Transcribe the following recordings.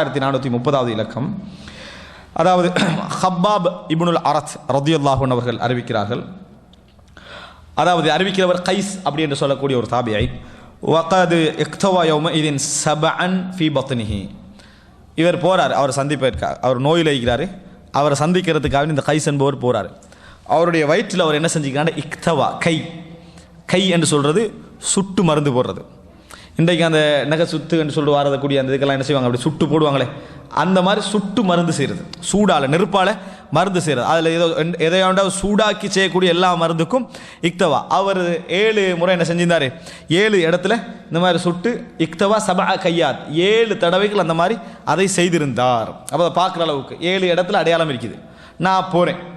ஆயிரத்தி நானூற்றி முப்பதாவது இலக்கம். அதாவது ஹப்பாப் இபுனுல் அரத் ரதியுல்லாஹன் அவர்கள் அறிவிக்கிறார்கள். அதாவது அறிவிக்கிறவர் கைஸ் அப்படி என்று சொல்லக்கூடிய ஒரு தாபியை. வகது இக்தவா யோம இதின் சபஅன் ஃபி பத்னிஹி. இவர் போகிறார் அவர் சந்திப்பிற்கா அவர் நோயில் இருக்கிறார் அவரை சந்திக்கிறதுக்காக இந்த கைஸ் என்பவர் போகிறார் அவருடைய வயிற்றில் அவர் என்ன செஞ்சுக்கிறாங்க இக்தவா கை. கை என்று சொல்றது சுட்டு மருந்து போடுறது. இன்றைக்கு அந்த நகை சுத்து என்று சொல்லிட்டு வரக்கூடிய அந்த இதுக்கெல்லாம் என்ன செய்வாங்க? அப்படி சுட்டு போடுவாங்களே. அந்த மாதிரி சுட்டு மருந்து செய்கிறது சூடால நெருப்பால் மருந்து செய்கிறது அதில் ஏதோ எதையாண்டா எதையாண்டாவது சூடாக்கி செய்யக்கூடிய எல்லா மருந்துக்கும் இக்தவா. அவர் ஏழு முறை என்ன செஞ்சிருந்தார்? ஏழு இடத்துல இந்த மாதிரி சுட்டு இக்தவா சபா கையாத். ஏழு தடவைகள் அந்த மாதிரி அதை செய்திருந்தார். அப்போ அதை பார்க்குற அளவுக்கு ஏழு இடத்துல அடையாளம் இருக்குது. நான் போகிறேன்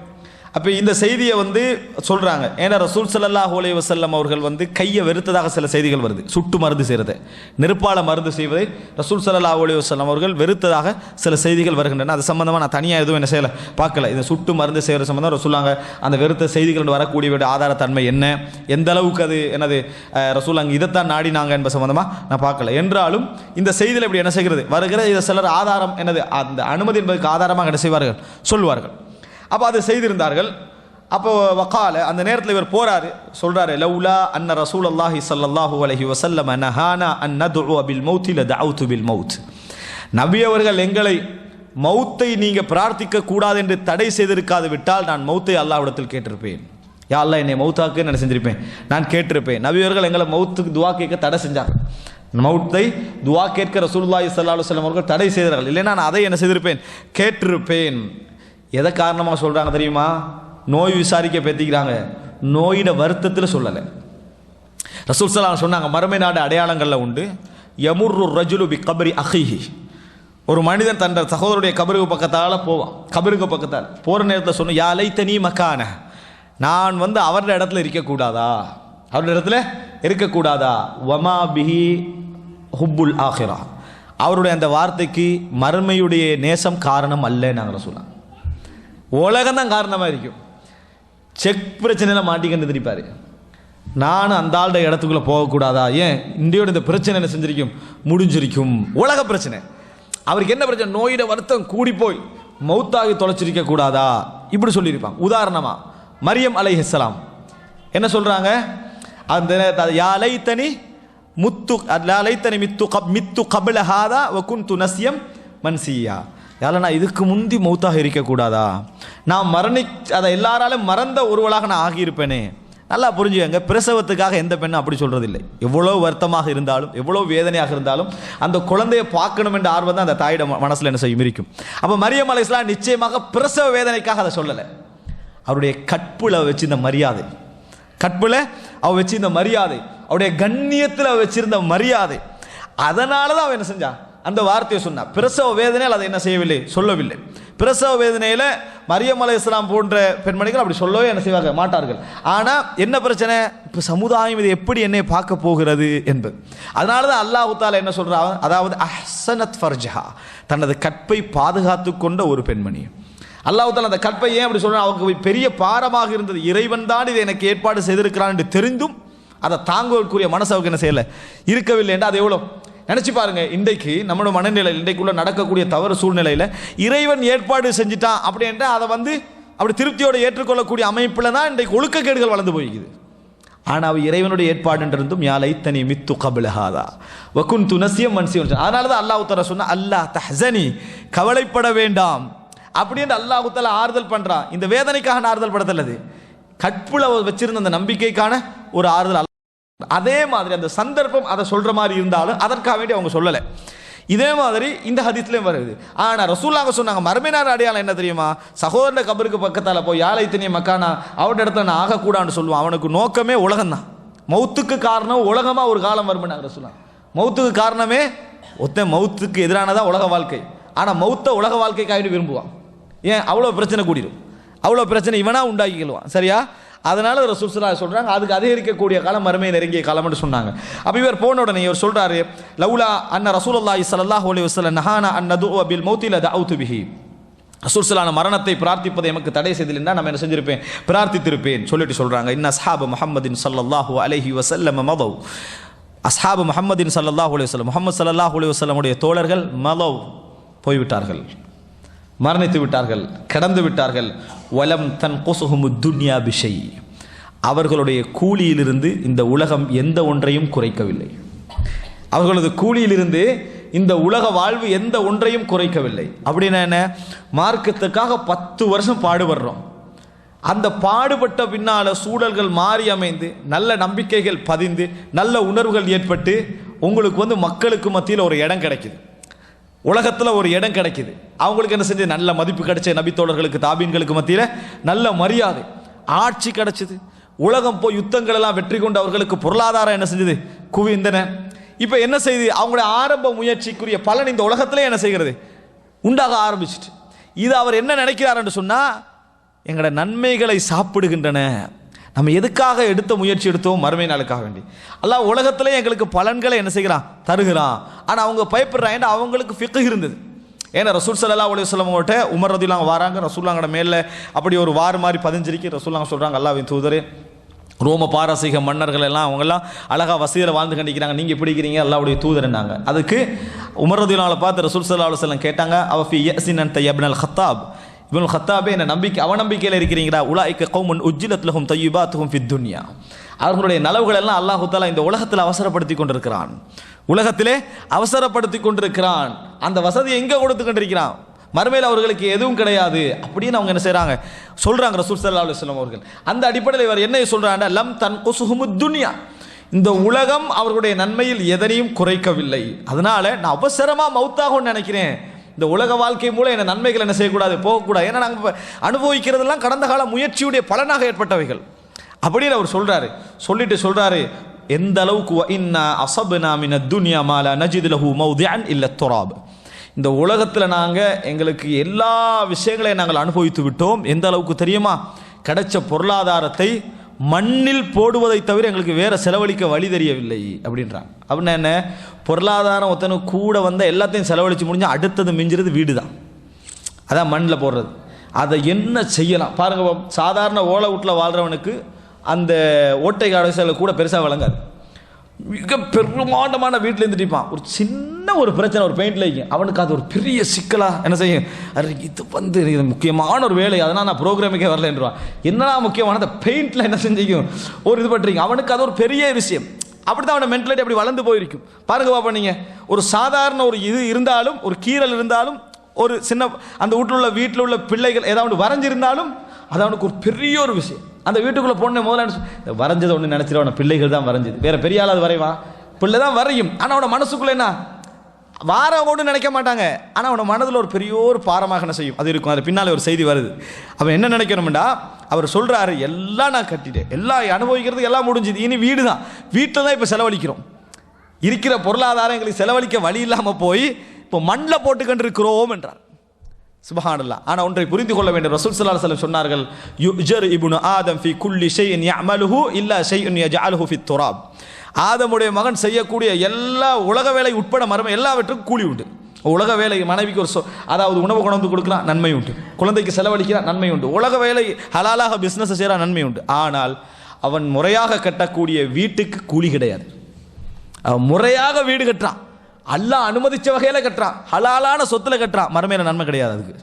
அப்போ இந்த செய்தியை வந்து சொல்கிறாங்க ஏன்னா ரசூல் சல்லா ஹோலே வசல்லம் அவர்கள் வந்து கையை வெறுத்ததாக சில செய்திகள் வருது. சுட்டு மருந்து செய்கிறது நெருப்பால மருந்து செய்வதை. ரசூல் சல்லா ஹோலே வசல்லம் அவர்கள் வெறுத்ததாக சில செய்திகள் வருகின்றன. அது சம்மந்தமாக நான் தனியாக எதுவும் என்ன செய்யலை பார்க்கல. இந்த சுட்டு மருந்து செய்கிற சம்மந்தம் ரசூலாங்க அந்த வெறுத்த செய்திகள் வரக்கூடிய ஆதாரத்தன்மை என்ன? எந்த அளவுக்கு அது என்னது? ரசூல் அங்கே இதைத்தான் நாடினாங்க என்பது சம்மந்தமாக நான் பார்க்கல. என்றாலும் இந்த செய்தியில் இப்படி என்ன செய்கிறது? வருகிற இதை சிலர் ஆதாரம் என்னது? அந்த அனுமதி என்பதற்கு ஆதாரமாக என்ன செய்வார்கள்? சொல்வார்கள். அப்போ அதை செய்திருந்தார்கள். அப்போ வக்கால அந்த நேரத்தில் இவர் போறாரு. சொல்றாரு லவ்லா அன்ன ரசூல் அல்லாஹி ஸல்லல்லாஹு அலஹி வசல்லம் நஹானா அன் நதுஉ பில் மௌத் பில் மௌத். நபி அவர்கள் எங்களை மௌத்தை நீங்கள் பிரார்த்திக்க கூடாது என்று தடை செய்திருக்காது விட்டால் நான் மௌத்தை அல்லாவிடத்தில் கேட்டிருப்பேன். யா அல்லா என்னை மௌத்தாக்கு நான் செஞ்சிருப்பேன். நான் கேட்டிருப்பேன். நபியவர்கள் எங்களை மௌத்துக்கு துவா கேட்க தடை செஞ்சார். மௌத்தை துவா கேட்க ரசூலுல்லாஹி ஸல்லல்லாஹு அலைஹி அவர்கள் தடை செய்தார்கள். இல்லைன்னா நான் அதை என்ன செய்திருப்பேன்? கேட்டிருப்பேன். எதை காரணமாக சொல்கிறாங்க தெரியுமா? நோய் விசாரிக்க பெற்றிக்கிறாங்க. நோயிட வருத்தத்தில் சொல்லலை. ரசூல் சலாம் சொன்னாங்க மறுமை நாடு அடையாளங்களில் உண்டு. யமுர்ரு ரஜுலு பி கபரி அஹிஹி. ஒரு மனிதன் தன் சகோதரருடைய கபருக்கு பக்கத்தால் போவான். கபருக்கு பக்கத்தால். போகிற நேரத்தில் சொன்ன யா தனி மக்கான நான் வந்து அவருடைய இடத்துல இருக்கக்கூடாதா? அவருடைய இடத்துல இருக்கக்கூடாதா? வமா பிஹி ஹுப்புல் ஆஹிரா. அவருடைய அந்த வார்த்தைக்கு மறுமையுடைய நேசம் காரணம் அல்ல நாங்கள் சொல்லலாம் உலகம் தான் காரணமாக இருக்கும் செக் பிரச்சனையில் மாட்டிக்கிட்டு திருப்பாரு நானும் அந்த ஆளுடைய இடத்துக்குள்ளே போகக்கூடாதா? ஏன்? இந்தியோட இந்த பிரச்சனை என்ன செஞ்சிருக்கும்? முடிஞ்சிருக்கும். உலக பிரச்சனை. அவருக்கு என்ன பிரச்சனை? நோயிட வருத்தம் கூடி போய் மௌத்தாகி தொலைச்சிருக்க கூடாதா? இப்படி சொல்லியிருப்பாங்க. உதாரணமாக மரியம் அலை அலைஹிஸ்ஸலாம் என்ன சொல்கிறாங்க அந்த யாலை தனி முத்து லா தனி மித்து கப் மித்து கபில ஹாதா துனசியம் மன்சியா. யாரா நான் இதுக்கு முந்தி மௌத்தாக இருக்கக்கூடாதா? நான் மரணி அதை எல்லாராலும் மறந்த ஒருவளாக நான் ஆகியிருப்பேனே. நல்லா புரிஞ்சுக்கங்க பிரசவத்துக்காக எந்த பெண்ணும் அப்படி சொல்கிறதில்லை எவ்வளோ வருத்தமாக இருந்தாலும் எவ்வளோ வேதனையாக இருந்தாலும் அந்த குழந்தையை பார்க்கணும் என்ற ஆர்வம் தான் அந்த தாயிட மனசில் என்ன செய்யும் இருக்கும் அப்போ மரியம் அலைஸ்லாம் நிச்சயமாக பிரசவ வேதனைக்காக அதை சொல்லலை. அவருடைய கற்புல வச்சு இந்த மரியாதை. கற்புல அவ வச்சு இந்த மரியாதை. அவருடைய கண்ணியத்தில் அவ வச்சிருந்த மரியாதை. அதனால தான் அவன் என்ன செஞ்சான் அந்த வார்த்தையை சொன்னார். பிரசவ வேதனையில் அதை என்ன செய்யவில்லை? சொல்லவில்லை. பிரசவ வேதனையில் மரியம் அலை இஸ்லாம் போன்ற பெண்மணிகள் அப்படி சொல்லவே என்ன செய்வாங்க மாட்டார்கள். ஆனால் என்ன பிரச்சனை? இப்போ சமுதாயம் இது எப்படி என்னை பார்க்க போகிறது என்பது. அதனால தான் அல்லாஹு தாலா என்ன சொல்கிறான் அதாவது அஹ்சனத் ஃபர்ஜஹா தனது கற்பை பாதுகாத்து கொண்ட ஒரு பெண்மணி. அல்லாஹ் அந்த கற்பை ஏன் அப்படி சொல்கிறான் அவங்க பெரிய பாரமாக இருந்தது. இறைவன் தான் இதை எனக்கு ஏற்பாடு செய்திருக்கிறான் என்று தெரிந்தும் அதை தாங்குவதற்குரிய மனசு அவங்க என்ன செய்யலை? இருக்கவில்லை என்றால் அது எவ்வளோ நினச்சி பாருங்க இன்றைக்கு நம்மளோட மனநிலையில் இன்றைக்குள்ள நடக்கக்கூடிய தவறு சூழ்நிலையில் இறைவன் ஏற்பாடு செஞ்சுட்டான் அப்படின்ட்டு அதை வந்து அப்படி திருப்தியோடு ஏற்றுக்கொள்ளக்கூடிய அமைப்பில் தான் இன்றைக்கு ஒழுக்கக்கேடுகள் வளர்ந்து போய்க்குது. ஆனால் அவ இறைவனுடைய ஏற்பாடுன்றிருந்தும் யாலை தனி மித்து கபிலஹாதா வக்குன் துனசியம் மன்சியம் அதனால தான் அல்லாஹ் உத்தர சொன்னா அல்லாஹ் தஹசனி கவலைப்பட வேண்டாம். அப்படின்னு அல்லாஹ் உத்தல ஆறுதல் பண்றான். இந்த வேதனைக்காக நான் ஆறுதல் படுத்தல்லது கற்புல வச்சிருந்த அந்த நம்பிக்கைக்கான ஒரு ஆறுதல் அதே மாதிரி அந்த சந்தர்ப்பம் அதை சொல்கிற மாதிரி இருந்தாலும் அதற்காக வேண்டி அவங்க சொல்லலை. இதே மாதிரி இந்த ஹதித்துலேயும் வருது. ஆனால் ரசூலாக சொன்னாங்க மறுமைனார் அடையாளம் என்ன தெரியுமா? சகோதரன கபருக்கு பக்கத்தால் போய் யாழை தனிய மக்கானா? அவட இடத்துல நான் ஆகக்கூடாதுன்னு சொல்லுவான். அவனுக்கு நோக்கமே உலகம்தான் மௌத்துக்கு காரணம் உலகமாக ஒரு காலம் வரும்னாங்க ரசூலா மௌத்துக்கு காரணமே ஒத்த மௌத்துக்கு எதிரானதான் உலக வாழ்க்கை. ஆனால் மௌத்த உலக வாழ்க்கைக்காக விரும்புவான். ஏன்? அவ்வளோ பிரச்சனை கூடிடும் அவ்வளோ பிரச்சனை இவனாக உண்டாக்கிக்கிடுவான் சரியா? அதனால ஒரு ஸல்லல்லாஹு சொல்கிறாங்க அதுக்கு அதிகரிக்கக்கூடிய காலம் மறுமை நெருங்கிய காலம்னு சொன்னாங்க. அப்போ இவர் போன உடனே இவர் சொல்றாரு லவுலா அன்ன ரசூலுல்லாஹி ஸல்லல்லாஹு அலைஹி வஸல்லம் நஹானா அன் அபில் மௌத்தில் மௌத்தி பிஹி. ரசூல் மரணத்தை பிரார்த்திப்பதை எமக்கு தடை செய்திருந்தா நம்ம என்ன செஞ்சிருப்பேன்? பிரார்த்தித்திருப்பேன் சொல்லிட்டு சொல்கிறாங்க இன்ன அஸ்ஹாபு முஹம்மதின் ஸல்லல்லாஹு அலஹி வசல்லம் மதவ். அஸ்ஹாபு முஹம்மதின் ஸல்லல்லாஹு அலைஹி வஸல்லம் முகமது சல்லாஹ் அலைஹி வஸல்லமுடைய தோழர்கள் மலவ் போய்விட்டார்கள். மரணித்து விட்டார்கள் கிடந்து விட்டார்கள். வலம் தன் கொசுகுமு துன்யா பிஷை. அவர்களுடைய கூலியிலிருந்து இந்த உலகம் எந்த ஒன்றையும் குறைக்கவில்லை. அவர்களது கூலியிலிருந்து இந்த உலக வாழ்வு எந்த ஒன்றையும் குறைக்கவில்லை. அப்படின்னா என்ன? மார்க்கத்துக்காக பத்து வருஷம் பாடுபடுறோம். அந்த பாடுபட்ட பின்னால சூழல்கள் மாறி அமைந்து நல்ல நம்பிக்கைகள் பதிந்து நல்ல உணர்வுகள் ஏற்பட்டு உங்களுக்கு வந்து மக்களுக்கு மத்தியில் ஒரு இடம் கிடைக்குது. உலகத்தில் ஒரு இடம் கிடைக்குது. அவங்களுக்கு என்ன செஞ்சது? நல்ல மதிப்பு கிடைச்ச நபித்தோழர்களுக்கு தாபீன்களுக்கு மத்தியில் நல்ல மரியாதை. ஆட்சி கிடைச்சது. உலகம் போய் யுத்தங்கள் எல்லாம் வெற்றி கொண்டு அவர்களுக்கு பொருளாதாரம் என்ன செஞ்சது? குவிந்தன. இப்போ என்ன செய்யுது அவங்களுடைய ஆரம்ப முயற்சிக்குரிய பலன் இந்த உலகத்திலே என்ன செய்கிறது? உண்டாக ஆரம்பிச்சிட்டு. இது அவர் என்ன நினைக்கிறார் என்று சொன்னால் எங்களோட நன்மைகளை சாப்பிடுகின்றன. நம்ம எதுக்காக எடுத்த முயற்சி எடுத்தோம்? மறுமை நாளுக்காக வேண்டி. அல்லாஹ் உலகத்திலே எங்களுக்கு பலன்களை என்ன செய்கிறான்? தருகிறான். ஆனால் அவங்க பயப்படுறாங்க அவங்களுக்கு ஃபிக்கு இருந்தது. ஏன்னா ரசூல் சல்லா அலி வல்லம் உமர் ரதிலாங்க வராங்க ரசூல்லாங்கட மேலே அப்படி ஒரு வார் மாதிரி பதிஞ்சிருக்கு. ரசூல்லாங்க சொல்கிறாங்க அல்லாவின் தூதரே ரோம பாரசீக மன்னர்கள் எல்லாம் அவங்கெல்லாம் அழகாக வசதியில் வாழ்ந்து கண்டிக்கிறாங்க. நீங்கள் எப்படி இருக்கிறீங்க? அல்லாவுடைய தூதர்னாங்க அதுக்கு உமரதுலாவில் பார்த்து ரசூல் சல்லா அலுவலம் கேட்டாங்க அவஃபி யசின் அன் தையப்னல் ஹத்தாப் இவன் ஹத்தாபே என்ன நம்பிக்கை அவநம்பிக்கையில் இருக்கிறீங்களா? உலாய்க்க கௌமன் உஜ்ஜிலத்லஹும் தையுபாத்துஹும் ஃபித் துன்யா. அவர்களுடைய நலவுகள் எல்லாம் அல்லாஹுத்தாலா இந்த உலகத்தில் அவசரப்படுத்தி கொண்டிருக்கிறான். உலகத்திலே அவசரப்படுத்தி கொண்டிருக்கிறான். அந்த வசதியை எங்கே கொடுத்து கொண்டிருக்கிறான். மறுமையில் அவர்களுக்கு எதுவும் கிடையாது. அப்படின்னு அவங்க என்ன செய்கிறாங்க சொல்கிறாங்க ரசூல் சல்லா அலுவலம் அவர்கள். அந்த அடிப்படையில் இவர் என்ன சொல்கிறாங்க லம் தன் குசுகுமு துன்யா. இந்த உலகம் அவர்களுடைய நன்மையில் எதனையும் குறைக்கவில்லை. அதனால நான் அவசரமாக மௌத்தாகும்னு நினைக்கிறேன். இந்த உலக வாழ்க்கை மூலம் என்ன நன்மைகள் என்ன செய்யக்கூடாது போகக்கூடாது. ஏன்னா நாங்கள் அனுபவிக்கிறதெல்லாம் கடந்த கால முயற்சியுடைய பலனாக ஏற்பட்டவைகள். அப்படின்னு அவர் சொல்றாரு. சொல்லிட்டு சொல்றாரு எந்த அளவுக்கு இன்னா அசப்னா மின துன்யா மாலா நஜித் லஹு மௌதிஅன் இல்ல துராப். இந்த உலகத்தில் நாங்கள் எங்களுக்கு எல்லா விஷயங்களையும் நாங்கள் அனுபவித்து விட்டோம். எந்த அளவுக்கு தெரியுமா? கிடைச்ச பொருளாதாரத்தை மண்ணில் போடுவதை தவிர எங்களுக்கு வேற செலவழிக்க வழி தெரியவில்லை அப்படின்றாங்க. அப்படின்னா என்ன? பொருளாதாரம் ஒருத்தனு கூட வந்த எல்லாத்தையும் செலவழித்து முடிஞ்சால் அடுத்தது மிஞ்சிறது வீடு தான் அதான் மண்ணில் போடுறது. அதை என்ன செய்யலாம்? பாருங்க சாதாரண ஓலை வீட்டில் வாழ்கிறவனுக்கு அந்த ஓட்டை கடைசியில் கூட பெருசாக விளங்காது மிக பெருமாண்டமான வீட்டில் இருந்துட்டிப்பான் ஒரு சின்ன ஒரு பிரச்சனை ஒரு பெயிண்டில் வைக்கும் அவனுக்கு அது ஒரு பெரிய சிக்கலாக என்ன செய்யும்? அது இது வந்து இது முக்கியமான ஒரு வேலை. அதனால் நான் ப்ரோக்ராமிக்கே வரலன்றான் என்னன்னா முக்கியமான அந்த பெயிண்டில் என்ன செஞ்சிக்கும்? ஒரு இது பண்ணுறீங்க அவனுக்கு அது ஒரு பெரிய விஷயம். அப்படி தான் அவனை மென்டலிட்டி அப்படி வளர்ந்து போயிருக்கும். பாருங்க பாப்பா நீங்கள் ஒரு சாதாரண ஒரு இது இருந்தாலும் ஒரு கீரல் இருந்தாலும் ஒரு சின்ன அந்த வீட்டில் உள்ள வீட்டில் உள்ள பிள்ளைகள் ஏதாவது வரைஞ்சிருந்தாலும் அது அவனுக்கு ஒரு பெரிய ஒரு விஷயம். அந்த வீட்டுக்குள்ளே பொண்ணு முதல்ல வரைஞ்சது ஒன்று நினச்சிருவான பிள்ளைகள் தான் வரைஞ்சது. வேற பெரிய ஆள் அது வரைவான் பிள்ளை தான் வரையும். ஆனால் அவனோட மனசுக்குள்ளே என்ன? வாரம் நினைக்க மாட்டாங்க. ஆனால் அவனோட மனதில் ஒரு பெரிய ஒரு பாரமாக செய்யும்? அது இருக்கும். அது பின்னால் ஒரு செய்தி வருது. அவன் என்ன நினைக்கணும்டா? அவர் சொல்கிறாரு எல்லாம் நான் கட்டிட்டேன். எல்லாம் அனுபவிக்கிறது எல்லாம் முடிஞ்சுது. இனி வீடு தான். வீட்டில் தான் இப்போ செலவழிக்கிறோம். இருக்கிற பொருளாதாரம் எங்களுக்கு செலவழிக்க வழி இல்லாமல் போய் இப்போ மண்ணில் போட்டுக்கொண்டு இருக்கிறோம் என்றார். சுபஹானல்லா. ஆனால் ஒன்றை புரிந்து கொள்ள வேண்டும். ரசூல் சல்லா சலம் சொன்னார்கள் யுஜர் இபுனு ஆதம் ஃபி குல்லி ஷைஇன் யஅமலுஹு இல்லா ஷைஇன் யஜஅலுஹு ஃபி துராப். ஆதமுடைய மகன் செய்யக்கூடிய எல்லா உலக வேலை உட்பட மர்ம எல்லாவற்றுக்கும் கூலி உண்டு. உலக வேலை மனைவிக்கு ஒரு சொ அதாவது உணவு கொண்டு கொடுக்கலாம் நன்மை உண்டு. குழந்தைக்கு செலவழிக்கிறான் நன்மை உண்டு. உலக வேலை ஹலாலாக பிஸ்னஸ் செய்கிறான் நன்மை உண்டு. ஆனால் அவன் முறையாக கட்டக்கூடிய வீட்டுக்கு கூலி கிடையாது. அவன் முறையாக வீடு கட்டுறான். அல்லாஹ் அனுமதிச்ச வகையில் கட்டுறான். ஹலாலான சொத்துல கட்டுறான். மறுமையில நன்மை கிடையாது அதுக்கு.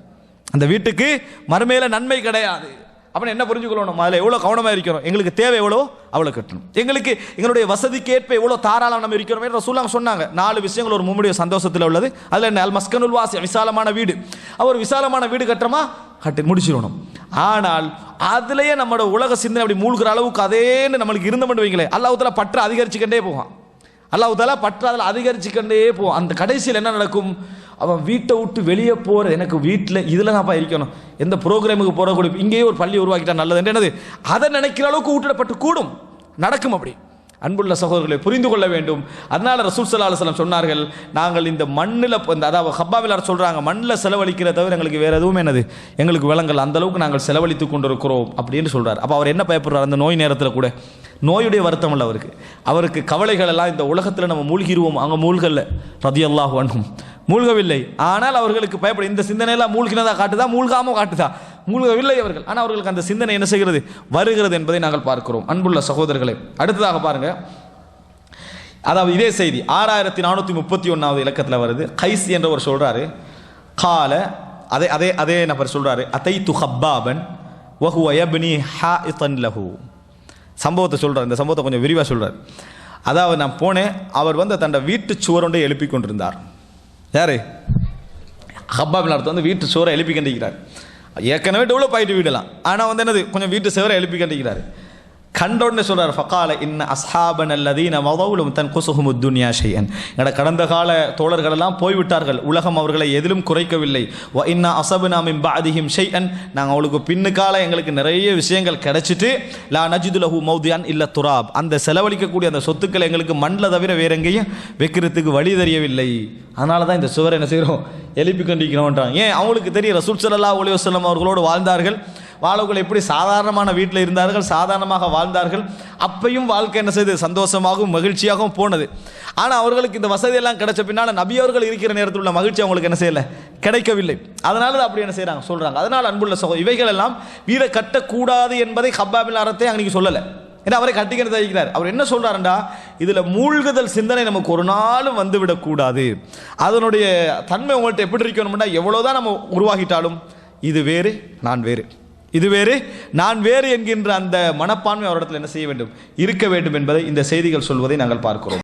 அந்த வீட்டுக்கு மறுமையில நன்மை கிடையாது. அப்படி என்ன புரிஞ்சுக்கொள்ளணும்? அதில் எவ்வளோ கவனமாக இருக்கிறோம்? எங்களுக்கு தேவை எவ்வளோ அவ்வளோ கட்டணும். எங்களுக்கு எங்களுடைய வசதிக்கு ஏற்ப எவ்வளோ தாராளம் நம்ம இருக்கிறோமே ரசூலாங்க சொன்னாங்க. நாலு விஷயங்கள் ஒரு மும்முடைய சந்தோஷத்தில் உள்ளது. அதில் என்ன? அல் மஸ்கனுல் வாசி விசாலமான வீடு. அவர் விசாலமான வீடு கட்டுறமா? கட்டி முடிச்சிடணும் ஆனால் அதுலேயே நம்மளோட உலக சிந்தனை அப்படி மூழ்கிற அளவுக்கு அதேன்னு நம்மளுக்கு இருந்தோம்னு வைங்களேன். அல்லாஹ்வுத்தாலா பற்று அதிகரிச்சுக்கிட்டே போவான். அல்லாஹ்வுத்தாலா பற்று அதில் கண்டே போவான் அந்த கடைசியில் என்ன நடக்கும்? அவன் வீட்டை விட்டு வெளியே போகிற எனக்கு வீட்டில் இதில் தான்ப்பா இருக்கணும். எந்த ப்ரோக்ராமுக்கு போகிற கூட இங்கேயே ஒரு பள்ளி உருவாக்கிட்டா நல்லது என்னது? அதை நினைக்கிற அளவுக்கு ஊட்டிடப்பட்டு கூடும். நடக்கும் அப்படி. அன்புள்ள சகோதரர்களை புரிந்து கொள்ள வேண்டும். அதனால் ரசூல் சல்லா அலுவலம் சொன்னார்கள் நாங்கள் இந்த மண்ணில் இந்த அதாவது ஹப்பாவிலார் சொல்கிறாங்க மண்ணில் செலவழிக்கிற தவிர எங்களுக்கு வேறு எதுவும் என்னது? எங்களுக்கு விலங்கல் அந்த அளவுக்கு நாங்கள் செலவழித்து கொண்டிருக்கிறோம். அப்படின்னு சொல்கிறார் அப்போ அவர் என்ன பயப்படுறார்? அந்த நோய் நேரத்தில் கூட. நோயுடைய வருத்தம் இல்லை அவருக்கு. அவருக்கு கவலைகள் எல்லாம் இந்த உலகத்தில் நம்ம மூழ்கிடுவோம் அங்கே மூழ்கல்ல. ரதி அல்லாஹ் மூழ்கவில்லை. ஆனால் அவர்களுக்கு பயப்படும் இந்த சிந்தனையெல்லாம் மூழ்கினதா காட்டுதா? மூழ்காம காட்டுதா? மூழ்கவில்லை அவர்கள் ஆனால் அவர்களுக்கு அந்த சிந்தனை என்ன செய்கிறது? வருகிறது என்பதை நாங்கள் பார்க்கிறோம். அன்புள்ள சகோதரர்களை அடுத்ததாக பாருங்க. அதாவது இதே செய்தி ஆறாயிரத்தி நானூற்றி முப்பத்தி ஒன்றாவது இலக்கத்தில் வருது. கைஸ் என்றவர் சொல்கிறாரு கால அதே அதே அதே நபர் சொல்கிறாரு அத்தை து ஹப்பாபன் வஹுவ யப்னி ஹாஇதன் லஹு. சம்பவத்தை சொல்கிறார் இந்த சம்பவத்தை கொஞ்சம் விரிவாக சொல்கிறார் அதாவது நான் போனேன் அவர் வந்து தன்னோட வீட்டு சுவரொண்டை எழுப்பி கொண்டிருந்தார் யாரு? ஹப்பாபின் அர்த்தம் வந்து வீட்டு சுவரை எழுப்பி கண்டிக்கிறார் ஏற்கனவே டெவலப் ஆகிட்டு வீடலாம் ஆனால் வந்து என்னது கொஞ்சம் வீட்டு சுவரை எழுப்பி கண்டிக்கிறார் கண்ட உடனே சொல்றார் இன்ன அஸ்ஹாபன் அல்லதீன மதவுலும் தன் குசுகும் துன்யா ஷையன் எங்களோட கடந்த கால தோழர்களெல்லாம் போய்விட்டார்கள் உலகம் அவர்களை எதிலும் குறைக்கவில்லை. வ இன்ன அசபு நாமின் பாதிஹிம் ஷைஅன். நாங்கள் அவளுக்கு பின்னுக்கால எங்களுக்கு நிறைய விஷயங்கள் கிடைச்சிட்டு லா நஜிது லஹு மௌதியான் இல்ல துராப். அந்த செலவழிக்கக்கூடிய அந்த சொத்துக்களை எங்களுக்கு மண்ணில் தவிர வேற எங்கேயும் வைக்கிறதுக்கு வழி தெரியவில்லை. அதனால தான் இந்த சுவர் என்ன செய்கிறோம் எழுப்பி கொண்டிருக்கிறோன்றாங்க ஏன்? அவங்களுக்கு தெரியும் ரசூல் சல்லா அலைஹி அவர்களோடு வாழ்ந்தார்கள். வாழவுகள் எப்படி சாதாரணமான வீட்டில் இருந்தார்கள் சாதாரணமாக வாழ்ந்தார்கள் அப்பையும் வாழ்க்கை என்ன செய்து சந்தோஷமாகவும் மகிழ்ச்சியாகவும் போனது. ஆனால் அவர்களுக்கு இந்த வசதியெல்லாம் கிடைச்ச பின்னால் நபியவர்கள் இருக்கிற நேரத்தில் உள்ள மகிழ்ச்சி அவங்களுக்கு என்ன செய்யலை? கிடைக்கவில்லை. அதனால அப்படி என்ன செய்கிறாங்க சொல்கிறாங்க அதனால் அன்புள்ள சகோ இவைகள் எல்லாம் வீரை கட்டக்கூடாது என்பதை ஹப்பாபின் அறத்தை அன்னைக்கு சொல்லலை. ஏன்னா அவரை கட்டிக்கிறது தயிக்கிறார் அவர் என்ன சொல்கிறாருண்டா இதில் மூழ்குதல் சிந்தனை நமக்கு ஒரு நாளும் வந்துவிடக்கூடாது அதனுடைய தன்மை உங்கள்கிட்ட எப்படி இருக்கணும்னா எவ்வளவுதான் நம்ம உருவாகிட்டாலும் இது வேறு நான் வேறு. இது வேறு நான் வேறு என்கின்ற அந்த மனப்பான்மை அவரிடத்தில் என்ன செய்ய வேண்டும்? இருக்க வேண்டும் என்பதை இந்த செய்திகள் சொல்வதை நாங்கள் பார்க்கிறோம்.